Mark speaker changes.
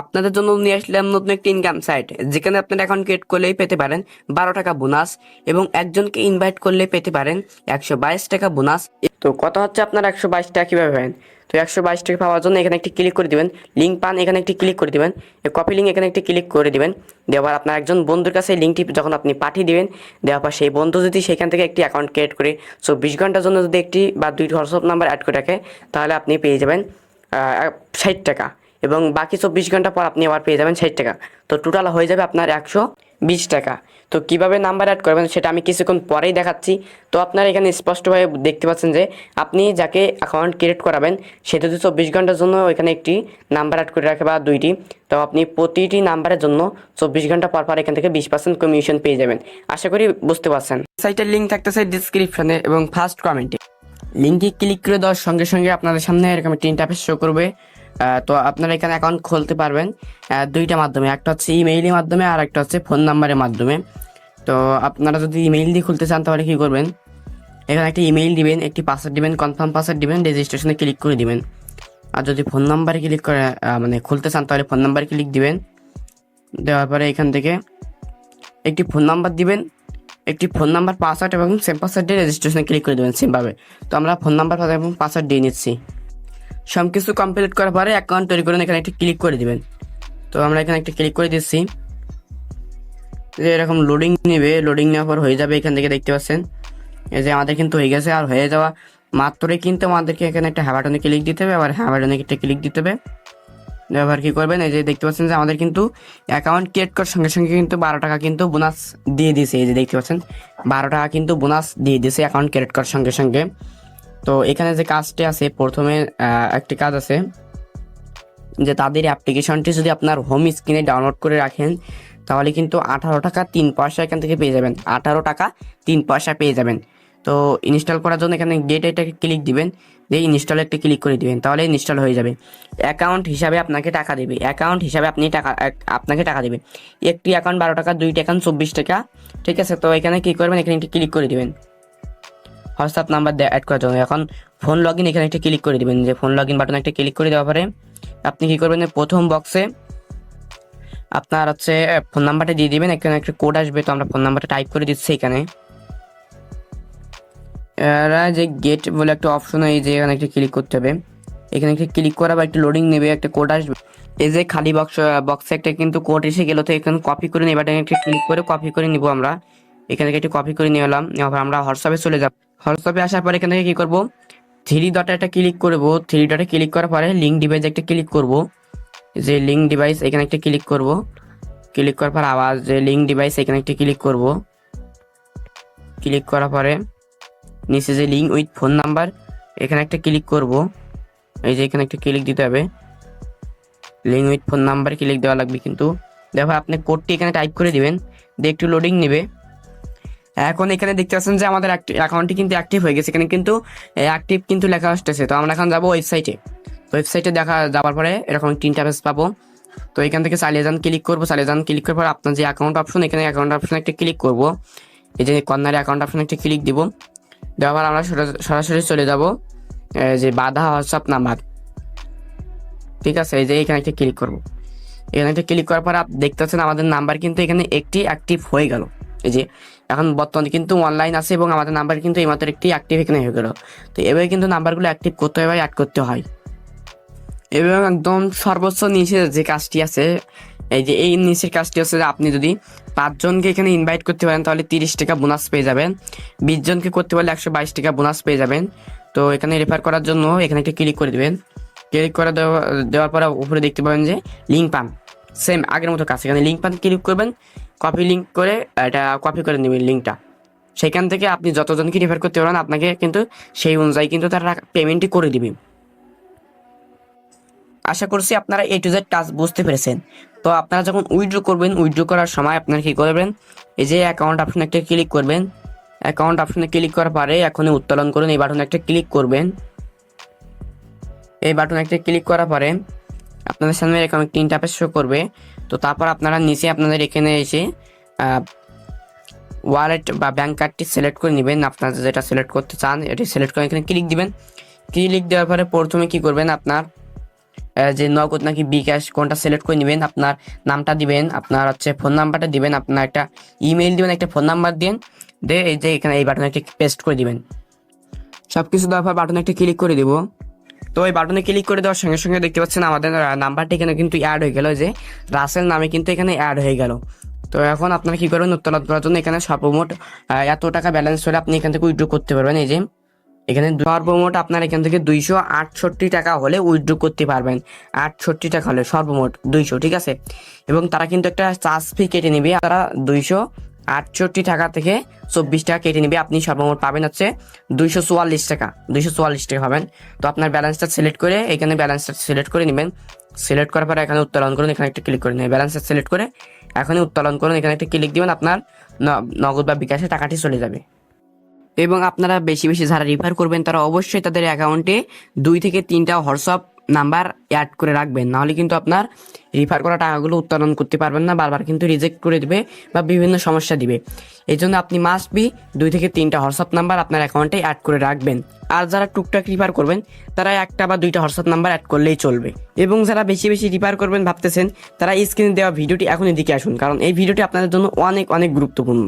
Speaker 1: আপনাদের জন্য নিয়ে আসলাম নতুন একটি ইনকাম সাইট যেখানে আপনারা অ্যাকাউন্ট ক্রিয়েট করলেই পেতে পারেন বারো টাকা বোনাস এবং একজনকে ইনভাইট করলে পেতে পারেন একশো বাইশ টাকা বোনাস তো কত হচ্ছে আপনার একশো বাইশ টাকা কীভাবে পাবেন? তো একশো বাইশ টাকা পাওয়ার জন্য এখানে একটি ক্লিক করে দিবেন। লিঙ্ক পান, এখানে একটি ক্লিক করে দিবেন। কপি লিঙ্ক এখানে একটি ক্লিক করে দিবেন। দেওয়ার আপনার একজন বন্ধুর কাছে এই লিঙ্কটি যখন আপনি পাঠিয়ে দিবেন, দেওয়ার পর সেই বন্ধু যদি সেখান থেকে একটি অ্যাকাউন্ট ক্রিয়েট করে চব্বিশ ঘণ্টার জন্য যদি একটি বা দুইটি হোয়াটসঅ্যাপ নাম্বার অ্যাড করে রাখে, তাহলে আপনি পেয়ে যাবেন ষাট টাকা। এবং বাকি চব্বিশ ঘণ্টা পর আপনি আবার পেয়ে যাবেন ষাট টাকা। তো টোটাল হয়ে যাবে আপনার একশো বিশ টাকা। তো কীভাবে নাম্বার অ্যাড করবেন সেটা আমি কিছুক্ষণ পরেই দেখাচ্ছি। তো আপনারা এখানে স্পষ্টভাবে দেখতে পাচ্ছেন যে, আপনি যাকে অ্যাকাউন্ট ক্রিয়েট করাবেন, সে যদি চব্বিশ ঘণ্টার জন্য ওইখানে একটি নাম্বার অ্যাড করে রাখে বা দুইটি, তো আপনি প্রতিটি নাম্বারের জন্য চব্বিশ ঘণ্টা পর পর এখান থেকে বিশ পার্সেন্ট কমিশন পেয়ে যাবেন। আশা করি বুঝতে পারছেন। সাইটের লিঙ্ক থাকতেছে ডিসক্রিপশনে এবং ফার্স্ট কমেন্টে লিঙ্কে ক্লিক করে দেওয়ার সঙ্গে সঙ্গে আপনাদের সামনে এরকম একটি ইন্টারফেস শো করবে। তো আপনারা এখানে অ্যাকাউন্ট খুলতে পারবেন দুইটা মাধ্যমে, একটা হচ্ছে ইমেইলের মাধ্যমে আর একটা হচ্ছে ফোন নাম্বারের মাধ্যমে। তো আপনারা যদি ইমেইল দিয়ে খুলতে চান তাহলে কী করবেন? এখানে একটা ইমেইল দিবেন, একটি পাসওয়ার্ড দিবেন কনফার্ম পাসওয়ার্ড দিবেন রেজিস্ট্রেশনে ক্লিক করে দিবেন। আর যদি ফোন নাম্বারে ক্লিক করে মানে খুলতে চান তাহলে ফোন নাম্বারে ক্লিক দিবেন। দেওয়ার পরে এখান থেকে একটি ফোন নাম্বার দিবেন, একটি ফোন নাম্বার পাসওয়ার্ড এবং সেম পাসওয়ার্ড দিয়ে রেজিস্ট্রেশনে ক্লিক করে দেবেন সেমভাবে তো আমরা ফোন নাম্বার এবং পাসওয়ার্ড দিয়ে নিচ্ছি। সব কিছু কমপ্লিট করার পরে অ্যাকাউন্ট তৈরি করে এখানে একটা ক্লিক করে দিবেন। তো আমরা এখানে একটা ক্লিক করে দিচ্ছি। যে এরকম লোডিং নেবে লোডিং নেওয়ার পর হয়ে যাবে এখান থেকে, দেখতে পাচ্ছেন? এই যে আমাদের কিন্তু হয়ে গেছে, আর হয়ে যাওয়া মাত্রই কিন্তু আমাদেরকে এখানে একটা হ্যাঁ বাটনে ক্লিক দিতে হবে, আবার হ্যাঁ বাটনে একটা ক্লিক দিতে হবে। এবার কি করবেন? এই যে দেখতে পাচ্ছেন যে আমাদের কিন্তু অ্যাকাউন্ট ক্রিয়েট করার সঙ্গে সঙ্গে কিন্তু বারো টাকা কিন্তু বোনাস দিয়ে দিয়েছে। এই যে দেখতে পাচ্ছেন, বারো টাকা কিন্তু বোনাস দিয়ে দিয়েছে অ্যাকাউন্ট ক্রিয়েট করার সঙ্গে সঙ্গে। তো এখানে যে কাজটি আছে, প্রথমে একটি কাজ আছে যে তাদের অ্যাপ্লিকেশনটি যদি আপনার হোম স্ক্রিনে ডাউনলোড করে রাখেন, তাহলে কিন্তু আঠারো টাকা তিন পয়সা এখান থেকে পেয়ে যাবেন। আঠারো টাকা তিন পয়সা পেয়ে যাবেন। তো ইনস্টল করার জন্য এখানে গেট এটাকে ক্লিক দিবেন, দিয়ে ইনস্টল একটা ক্লিক করে দিবেন, তাহলে ইনস্টল হয়ে যাবে। অ্যাকাউন্ট হিসাবে আপনাকে টাকা দেবে। অ্যাকাউন্ট হিসাবে আপনি টাকা আপনাকে টাকা দেবে। একটি অ্যাকাউন্ট বারো টাকা, দুইটি অ্যাকাউন্ট চব্বিশ টাকা, ঠিক আছে? তো এখানে কী করবেন? এখানে একটি ক্লিক করে দিবেন। হোয়াটসঅ্যাপ নাম্বার অ্যাড করার জন্য। এখন ফোন লগ ইন এখানে একটা ক্লিক করে দিবেন। যে ফোন লগ ইন বাটন একটা ক্লিক করে দেওয়ার পরে আপনি কি করবেন? প্রথম বক্সে আপনার হচ্ছে ফোন নাম্বারটা দিয়ে দিবেন। এখানে একটা কোড আসবে, তো আমরা ফোন নাম্বারটা টাইপ করে দিচ্ছি এখানে। এরা যে গেট বলে একটা অপশন এই যে এখানে একটা ক্লিক করতে হবে। এখানে একটা ক্লিক করা বা একটা লোডিং নেবে, একটা কোড আসবে। এই যে খালি বক্স বক্সে একটা কিন্তু কোড এসে গেল, তো এখানে কপি করে বাটনে একটা ক্লিক করে কপি করে নিব আমরা। এখানে একটু কপি করে নিয়ে এলাম। আমরা হোয়াটসঅ্যাপে চলে যাব। হোয়াটসঅ্যাপে আসার পর এখান থেকে কি করব? থ্রি ডটে একটা ক্লিক করব। থ্রি ডটে ক্লিক করার পরে লিঙ্ক ডিভাইস একটা ক্লিক করব। যে লিঙ্ক ডিভাইস এখানে একটা ক্লিক করব। ক্লিক করার পর আবার যে লিঙ্ক ডিভাইস এখানে একটা ক্লিক করব। ক্লিক করার পরে নিচে যে লিঙ্ক উইথ ফোন নাম্বার এখানে একটা ক্লিক করব। এই যে এখানে একটা ক্লিক দিতে হবে। Link with phone number click দেওয়া লাগবে কিন্তু। দেখো আপনি কোডটি এখানে টাইপ করে দিবেন। দিয়ে একটু লোডিং নেবে। এখন এখানে দেখতে পাচ্ছেন যে আমাদের অ্যাকাউন্টটি কিন্তু অ্যাক্টিভ হয়ে গেছে। এখানে কিন্তু অ্যাক্টিভ কিন্তু লেখা আসতেছে। তো আমরা এখন যাব ওয়েবসাইটে ওয়েবসাইটে দেখা যাওয়ার পরে এরকম তিনটা পেজ পাবো। তো এখান থেকে চালিয়ে যান ক্লিক করব। চালিয়ে যান ক্লিক করার পর আপনার যে অ্যাকাউন্ট অপশন এখানে অ্যাকাউন্ট অপশন একটা ক্লিক করব। এই যে কর্নারে অ্যাকাউন্ট অপশন একটা ক্লিক দিব। দেওয়ার পর আমরা সরা- সরাসরি চলে যাব যে বাধা হোয়াটসঅ্যাপ নাম্বার ঠিক আছে? এই যে এখানে একটা ক্লিক করব। এখানে একটা ক্লিক করার পর দেখতে পাচ্ছেন আমাদের নাম্বার কিন্তু এখানে একটি অ্যাক্টিভ হয়ে গেল। এই যে, এখন বর্তমানে কিন্তু অনলাইন আছে এবং আমাদের নাম্বার কিন্তু এইমাত্র একটি অ্যাক্টিভ এখানে হয়ে গেল। তো এভাবে কিন্তু নাম্বারগুলো অ্যাক্টিভ করতে হয় বা অ্যাড করতে হয়। এবং একদম সর্বোচ্চ নিচে যে কাজটি আছে, এই যে এই নিচের কাজটি হচ্ছে যে আপনি যদি পাঁচজনকে এখানে ইনভাইট করতে পারেন, তাহলে তিরিশ টাকা বোনাস পেয়ে যাবেন। বিশ জনকে করতে পারলে একশো বাইশ টাকা বোনাস পেয়ে যাবেন। তো এখানে রেফার করার জন্য এখানে একটা ক্লিক করে দিবেন। ক্লিক করে দেওয়া, দেওয়ার পরে উপরে দেখতে পাবেন যে লিঙ্ক পান। সেম আগের মতো কাজ। এখানে লিঙ্ক পান ক্লিক করবেন কপি লিঙ্ক করে, এটা কপি করে নেবেন লিঙ্কটা সেখান থেকে আপনি যতজনকে রেফার করতে পারেন, আপনাকে কিন্তু সেই অনুযায়ী কিন্তু তারা পেমেন্টই করে দিবে। আশা করছি আপনারা এ টু জেড কাজ বুঝতে পেরেছেন। তো আপনারা যখন উইথড্র করবেন উইথড্র করার সময় আপনারা কি করবেন? এই যে অ্যাকাউন্ট অপশন একটা ক্লিক করবেন। অ্যাকাউন্ট অপশনে ক্লিক করার পরে এখনই উত্তোলন করুন, এই বাটনে একটা ক্লিক করবেন। এই বাটনে একটা ক্লিক করার পরে আপনাদের সামনে এরকম একটি ইন্টারফেস শো করবে। তো তারপর আপনারা নিচে আপনাদের এখানে এসে ওয়ালেট বা ব্যাংক কার্ডটি সিলেক্ট করে নেবেন। আপনারা যেটা সিলেক্ট করতে চান, এটি সিলেক্ট করে এখানে ক্লিক দিবেন। ক্লিক দেওয়ার পরে প্রথমে কি করবেন আপনার যে নগদ নাকি বিকাশ, কোনটা সিলেক্ট করে নেবেন, আপনার নামটা দিবেন, আপনার হচ্ছে ফোন নাম্বারটা দিবেন, আপনার একটা ইমেল দিবেন, একটা ফোন নাম্বার দিন, দিয়ে এই যে এখানে এই বাটনে একটা পেস্ট করে দিবেন। সব কিছু দেওয়ার পর বাটনে একটা ক্লিক করে দিব। তো এই বাটনে ক্লিক করে দেওয়ার সঙ্গে সঙ্গে দেখতে পাচ্ছেন আমাদের নাম্বারটি এখানে কিন্তু অ্যাড হয়ে গেল যে রাসেল নামে কিন্তু এখানে অ্যাড হয়ে গেল। তো এখন আপনারা কি করবেন? উত্তোলন করার জন্য এখানে সর্বমোট এত টাকা ব্যালেন্স হলে আপনি এখান থেকে উইড্রো করতে পারবেন। এই যে, এখানে সর্বমোট আপনার এখান থেকে দুইশো আটষট্টি টাকা হলে উইথড্র করতে পারবেন। আটষট্টি টাকা হলে সর্বমোট দুইশো, ঠিক আছে? এবং তারা কিন্তু একটা চার্জ ফি কেটে নেবে। তারা দুইশো আটষট্টি টাকা থেকে চব্বিশ টাকা কেটে নেবে। আপনি সর্বমোট পাবেন হচ্ছে দুইশো চুয়াল্লিশ টাকা। দুইশো চুয়াল্লিশ টাকা পাবেন। তো আপনার ব্যালেন্সটা সিলেক্ট করে এখানে ব্যালেন্সটা সিলেক্ট করে নেবেন। সিলেক্ট করার পরে এখানে উত্তোলন করুন, এখানে একটা ক্লিক করে নেবেন। ব্যালেন্সটা সিলেক্ট করে এখানে উত্তোলন করুন, এখানে একটা ক্লিক দিবেন, আপনার নগদ বা বিকাশে টাকাটি চলে যাবে। এবং আপনারা বেশি বেশি যারা রিফার করবেন, তারা অবশ্যই তাদের অ্যাকাউন্টে দুই থেকে তিনটা হোয়াটসঅ্যাপ নাম্বার অ্যাড করে রাখবেন। নাহলে কিন্তু আপনার রিফার করা টাকাগুলো উত্তোলন করতে পারবেন না, বারবার কিন্তু রিজেক্ট করে দেবে বা বিভিন্ন সমস্যা দিবে। এই জন্য আপনি মাস্ট বি দুই থেকে তিনটা হোয়াটসঅ্যাপ নাম্বার আপনার অ্যাকাউন্টে অ্যাড করে রাখবেন। আর যারা টুকটাক রিফার করবেন, তারা একটা বা দুইটা হোয়াটসঅ্যাপ নাম্বার অ্যাড করলেই চলবে। এবং যারা বেশি বেশি রিফার করবেন ভাবতেছেন, তারা স্ক্রিনে দেওয়া ভিডিওটি এখন এদিকে আসুন, কারণ এই ভিডিওটি আপনাদের জন্য অনেক অনেক গুরুত্বপূর্ণ।